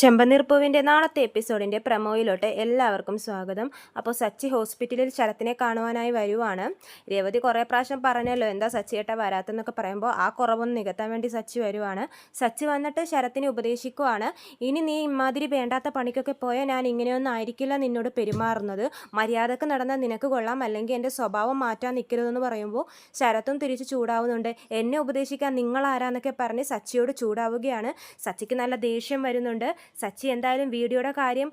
ചെമ്പനീർപ്പൂവിന്റെ നാളത്തെ എപ്പിസോഡിന്റെ പ്രമോയിലോട്ട് എല്ലാവർക്കും സ്വാഗതം. അപ്പോൾ സച്ചി ഹോസ്പിറ്റലിൽ ശരത്തിനെ കാണുവാനായി വരുവാണ്. രേവതി കുറേ പ്രാവശ്യം പറഞ്ഞല്ലോ എന്താ സച്ചിയേട്ട വരാത്തെന്നൊക്കെ പറയുമ്പോൾ ആ കുറവൊന്ന് നികത്താൻ വേണ്ടി സച്ചി വരുവാണ്. സച്ചി വന്നിട്ട് ശരത്തിനെ ഉപദേശിക്കുവാണ്. ഇനി നീ ഇമാതിരി വേണ്ടാത്ത പണിക്കൊക്കെ പോയാൽ ഞാൻ ഇങ്ങനെയൊന്നും ആയിരിക്കില്ല നിന്നോട് പെരുമാറുന്നത്. മര്യാദയ്ക്ക് നടന്ന നിനക്ക് കൊള്ളാം അല്ലെങ്കിൽ എന്റെ സ്വഭാവം മാറ്റാൻ നിൽക്കരുതെന്ന് പറയുമ്പോൾ ശരത്തും തിരിച്ച് ചൂടാവുന്നുണ്ട്. എന്നെ ഉപദേശിക്കാൻ നിങ്ങൾ ആരാന്നൊക്കെ പറഞ്ഞ് സച്ചിയോട് ചൂടാവുകയാണ്. സച്ചിക്ക് നല്ല ദേഷ്യം വരുന്നുണ്ട്. സച്ചി എന്തായാലും വീഡിയോയുടെ കാര്യം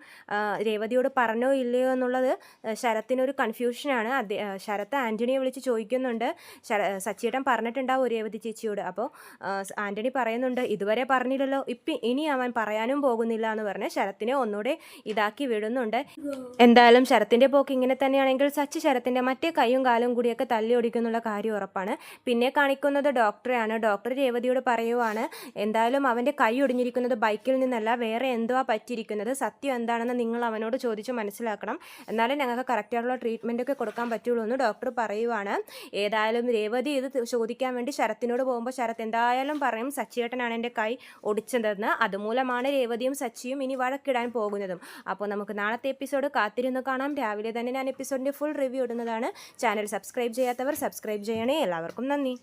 രേവതിയോട് പറഞ്ഞോ ഇല്ലയോ എന്നുള്ളത് ശരത്തിനൊരു കൺഫ്യൂഷനാണ് അദ്ദേ ശരത്ത് ആന്റണിയെ വിളിച്ച് ചോദിക്കുന്നുണ്ട്. സച്ചിയേട്ടൻ പറഞ്ഞിട്ടുണ്ടാവും രേവതി ചേച്ചിയോട്? അപ്പോൾ ആന്റണി പറയുന്നുണ്ട് ഇതുവരെ പറഞ്ഞില്ലല്ലോ. ഇപ്പം ഇനി അവൻ പറയാനും പോകുന്നില്ല എന്ന് പറഞ്ഞ് ശരത്തിനെ ഒന്നുകൂടെ ഇതാക്കി വിടുന്നുണ്ട്. എന്തായാലും ശരത്തിന്റെ പോക്ക് ഇങ്ങനെ തന്നെയാണെങ്കിൽ സച്ചി ശരത്തിന്റെ മറ്റേ കൈയും കാലും കൂടിയൊക്കെ തല്ലി ഒടിക്കുന്നുള്ള കാര്യം ഉറപ്പാണ്. പിന്നെ കാണിക്കുന്നത് ഡോക്ടറെയാണ്. ഡോക്ടർ രേവതിയോട് പറയുവാണ് എന്തായാലും അവന്റെ കൈ ഒടിഞ്ഞിരിക്കുന്നത് ബൈക്കിൽ നിന്നല്ല വേറെ എന്തോ പറ്റിയിരിക്കുന്നത്? സത്യം എന്താണെന്ന് നിങ്ങൾ അവനോട് ചോദിച്ച് മനസ്സിലാക്കണം. എന്നാലേ ഞങ്ങൾക്ക് കറക്റ്റായിട്ടുള്ള ട്രീറ്റ്മെന്റ് ഒക്കെ കൊടുക്കാൻ പറ്റുള്ളൂ എന്ന് ഡോക്ടർ പറയുവാണ്. ഏതായാലും രേവതി ഇത് ചോദിക്കാൻ വേണ്ടി ശരത്തിനോട് പോകുമ്പോൾ ശരത്ത് എന്തായാലും പറയും സച്ചിയേട്ടനാണ് എന്റെ കൈ ഒടിച്ചതെന്ന്. അതുമൂലമാണ് രേവതിയും സച്ചിയും ഇനി വഴക്കിടാൻ പോകുന്നതും. അപ്പോൾ നമുക്ക് നാളത്തെ എപ്പിസോഡ് കാത്തിരുന്ന് കാണാം. രാവിലെ തന്നെ ഞാൻ എപ്പിസോഡിന്റെ ഫുൾ റിവ്യൂ ഇടുന്നതാണ്. ചാനൽ സബ്സ്ക്രൈബ് ചെയ്യാത്തവർ സബ്സ്ക്രൈബ് ചെയ്യണേ. എല്ലാവർക്കും നന്ദി.